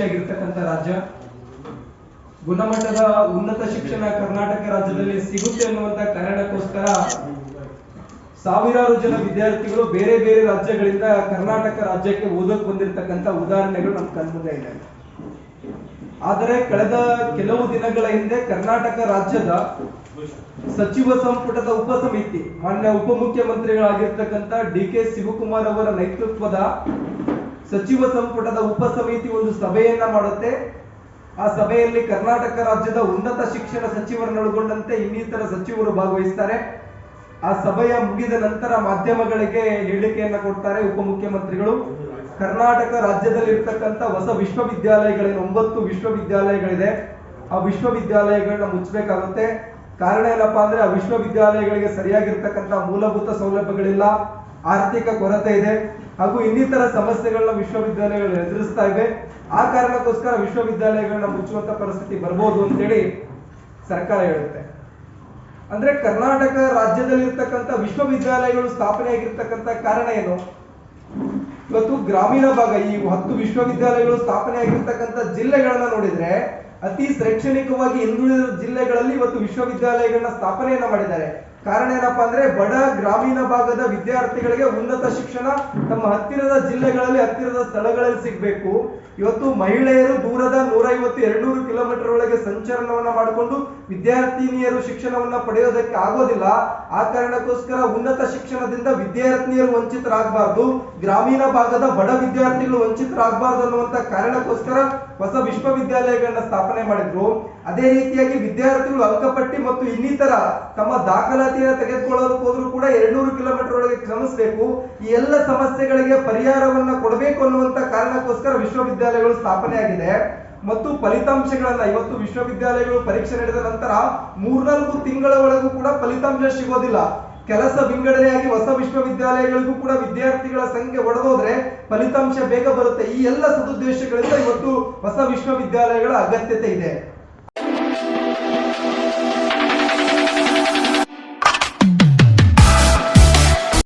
ಯಶಸ್ವಿಯಾಗಿರ್ತಕ್ಕಂಥ ರಾಜ್ಯ. ಗುಣಮಟ್ಟದ ಉನ್ನತ ಶಿಕ್ಷಣ ಕರ್ನಾಟಕ ರಾಜ್ಯದಲ್ಲಿ ಸಿಗುತ್ತೆ ಅನ್ನುವಂತ ಕಾರಣಕ್ಕೋಸ್ಕರ ಸಾವಿರಾರು ಜನ ವಿದ್ಯಾರ್ಥಿಗಳು ಬೇರೆ ಬೇರೆ ರಾಜ್ಯಗಳಿಂದ ಕರ್ನಾಟಕ ರಾಜ್ಯಕ್ಕೆ ಓದಕ್ ಬಂದಿರತಕ್ಕಂತ ಉದಾಹರಣೆಗಳು ನಮ್ಮ ಕಣ್ಮುಂದೆ ಇದೆ. ಆದರೆ ಕಳೆದ ಕೆಲವು ದಿನಗಳ ಹಿಂದೆ ಕರ್ನಾಟಕ ರಾಜ್ಯದ ಸಚಿವ ಸಂಪುಟದ ಉಪಸಮಿತಿ, ಮಾನ್ಯ ಉಪಮುಖ್ಯಮಂತ್ರಿಗಳಾಗಿರ್ತಕ್ಕಂಥ ಡಿ ಕೆ ಶಿವಕುಮಾರ್ ಅವರ ನೇತೃತ್ವದ ಸಚಿವ ಸಂಪುಟದ ಉಪಸಮಿತಿ ಒಂದು ಸಭೆಯನ್ನ ಮಾಡುತ್ತೆ. ಆ ಸಭೆಯಲ್ಲಿ ಕರ್ನಾಟಕ ರಾಜ್ಯದ ಉನ್ನತ ಶಿಕ್ಷಣ ಸಚಿವರನ್ನೊಳಗೊಂಡಂತೆ ಇನ್ನಿತರ ಸಚಿವರು ಭಾಗವಹಿಸ್ತಾರೆ. ಆ ಸಭೆಯ ಮುಗಿದ ನಂತರ ಮಾಧ್ಯಮಗಳಿಗೆ ಹೇಳಿಕೆಯನ್ನ ಕೊಡ್ತಾರೆ ಉಪಮುಖ್ಯಮಂತ್ರಿಗಳು. ಕರ್ನಾಟಕ ರಾಜ್ಯದಲ್ಲಿ ಇರ್ತಕ್ಕಂಥ ಹೊಸ ವಿಶ್ವವಿದ್ಯಾಲಯಗಳೇನು, ಒಂಬತ್ತು ವಿಶ್ವವಿದ್ಯಾಲಯಗಳಿದೆ. ಆ ವಿಶ್ವವಿದ್ಯಾಲಯಗಳನ್ನ ಮುಚ್ಚಬೇಕಾಗುತ್ತೆ. ಕಾರಣ ಏನಪ್ಪಾ ಅಂದ್ರೆ ಆ ವಿಶ್ವವಿದ್ಯಾಲಯಗಳಿಗೆ ಸರಿಯಾಗಿರ್ತಕ್ಕಂಥ ಮೂಲಭೂತ ಸೌಲಭ್ಯಗಳಿಲ್ಲ. ಆರ್ಥಿಕ ಕೊರತೆ ಇದೆ ಹಾಗೂ ಇನ್ನಿತರ ಸಮಸ್ಯೆಗಳನ್ನ ವಿಶ್ವವಿದ್ಯಾಲಯಗಳು ಎದುರಿಸ್ತಾ ಇವೆ ಆ ಕಾರಣಕ್ಕೋಸ್ಕರ ವಿಶ್ವವಿದ್ಯಾಲಯಗಳನ್ನ ಮುಚ್ಚುವಂತ ಪರಿಸ್ಥಿತಿ ಬರ್ಬೋದು ಅಂತೇಳಿ ಸರ್ಕಾರ ಹೇಳುತ್ತೆ. ಅಂದ್ರೆ ಕರ್ನಾಟಕ ರಾಜ್ಯದಲ್ಲಿ ಇರ್ತಕ್ಕಂಥ ವಿಶ್ವವಿದ್ಯಾಲಯಗಳು ಸ್ಥಾಪನೆಯಾಗಿರ್ತಕ್ಕಂಥ ಕಾರಣ ಏನು? ಇವತ್ತು ಗ್ರಾಮೀಣ ಭಾಗ, ಈ ಹತ್ತು ವಿಶ್ವವಿದ್ಯಾಲಯಗಳು ಸ್ಥಾಪನೆ ಆಗಿರ್ತಕ್ಕಂಥ ಜಿಲ್ಲೆಗಳನ್ನ ನೋಡಿದ್ರೆ ಅತಿ ಶೈಕ್ಷಣಿಕವಾಗಿ ಹಿಂದುಳಿದ ಜಿಲ್ಲೆಗಳಲ್ಲಿ ಇವತ್ತು ವಿಶ್ವವಿದ್ಯಾಲಯಗಳನ್ನ ಸ್ಥಾಪನೆಯನ್ನ ಮಾಡಿದ್ದಾರೆ. ಕಾರಣ ಏನಪ್ಪಾ ಅಂದ್ರೆ ಬಡ ಗ್ರಾಮೀಣ ಭಾಗದ ವಿದ್ಯಾರ್ಥಿಗಳಿಗೆ ಉನ್ನತ ಶಿಕ್ಷಣ ತಮ್ಮ ಹತ್ತಿರದ ಜಿಲ್ಲೆಗಳಲ್ಲಿ, ಹತ್ತಿರದ ಸ್ಥಳಗಳಲ್ಲಿ ಸಿಗಬೇಕು. ಇವತ್ತು ಮಹಿಳೆಯರು ದೂರದ ನೂರೈವತ್ತು, ಎರಡ್ನೂರು ಕಿಲೋಮೀಟರ್ ಒಳಗೆ ಸಂಚಲನವನ್ನ ಮಾಡಿಕೊಂಡು ವಿದ್ಯಾರ್ಥಿನಿಯರು ಶಿಕ್ಷಣವನ್ನ ಪಡೆಯೋದಕ್ಕೆ ಆಗೋದಿಲ್ಲ. ಆ ಕಾರಣಕ್ಕೋಸ್ಕರ ಉನ್ನತ ಶಿಕ್ಷಣದಿಂದ ವಿದ್ಯಾರ್ಥಿನಿಯರು ವಂಚಿತರಾಗಬಾರ್ದು. ಗ್ರಾಮೀಣ ಭಾಗದ ಬಡ ವಿದ್ಯಾರ್ಥಿಗಳು ವಂಚಿತರಾಗಬಾರ್ದು ಅನ್ನುವಂತ ಕಾರಣಕ್ಕೋಸ್ಕರ ಹೊಸ ವಿಶ್ವವಿದ್ಯಾಲಯಗಳನ್ನ ಸ್ಥಾಪನೆ ಮಾಡಿದ್ರು. ಅದೇ ರೀತಿಯಾಗಿ ವಿದ್ಯಾರ್ಥಿಗಳು ಅಂಕಪಟ್ಟಿ ಮತ್ತು ಇನ್ನಿತರ ತಮ್ಮ ದಾಖಲಾತಿಯನ್ನು ತೆಗೆದುಕೊಳ್ಳೋದಕ್ಕೆ ಹೋದ್ರು ಕೂಡ ಎರಡ್ನೂರು ಕಿಲೋಮೀಟರ್ ಒಳಗೆ ಕ್ರಮಿಸಬೇಕು. ಈ ಎಲ್ಲ ಸಮಸ್ಯೆಗಳಿಗೆ ಪರಿಹಾರವನ್ನ ಕೊಡಬೇಕು ಅನ್ನುವಂತ ಕಾರಣಕ್ಕೋಸ್ಕರ ವಿಶ್ವವಿದ್ಯಾಲಯಗಳು ಸ್ಥಾಪನೆ ಆಗಿದೆ. ಮತ್ತು ಫಲಿತಾಂಶಗಳನ್ನ ಇವತ್ತು ವಿಶ್ವವಿದ್ಯಾಲಯಗಳು ಪರೀಕ್ಷೆ ನಡೆದ ನಂತರ ಮೂರ್ನಾಲ್ಕು ತಿಂಗಳ ಒಳಗೂ ಕೂಡ ಫಲಿತಾಂಶ ಸಿಗೋದಿಲ್ಲ. ಕೆಲಸ ವಿಂಗಡಣೆಯಾಗಿ ಹೊಸ ವಿಶ್ವವಿದ್ಯಾಲಯಗಳಿಗೂ ಕೂಡ ವಿದ್ಯಾರ್ಥಿಗಳ ಸಂಖ್ಯೆ ಒಡೆದೋದ್ರೆ ಫಲಿತಾಂಶ ಬೇಗ ಬರುತ್ತೆ. ಈ ಎಲ್ಲ ಸದುದ್ದೇಶಗಳಿಂದ ಇವತ್ತು ಹೊಸ ವಿಶ್ವವಿದ್ಯಾಲಯಗಳ ಅಗತ್ಯತೆ ಇದೆ.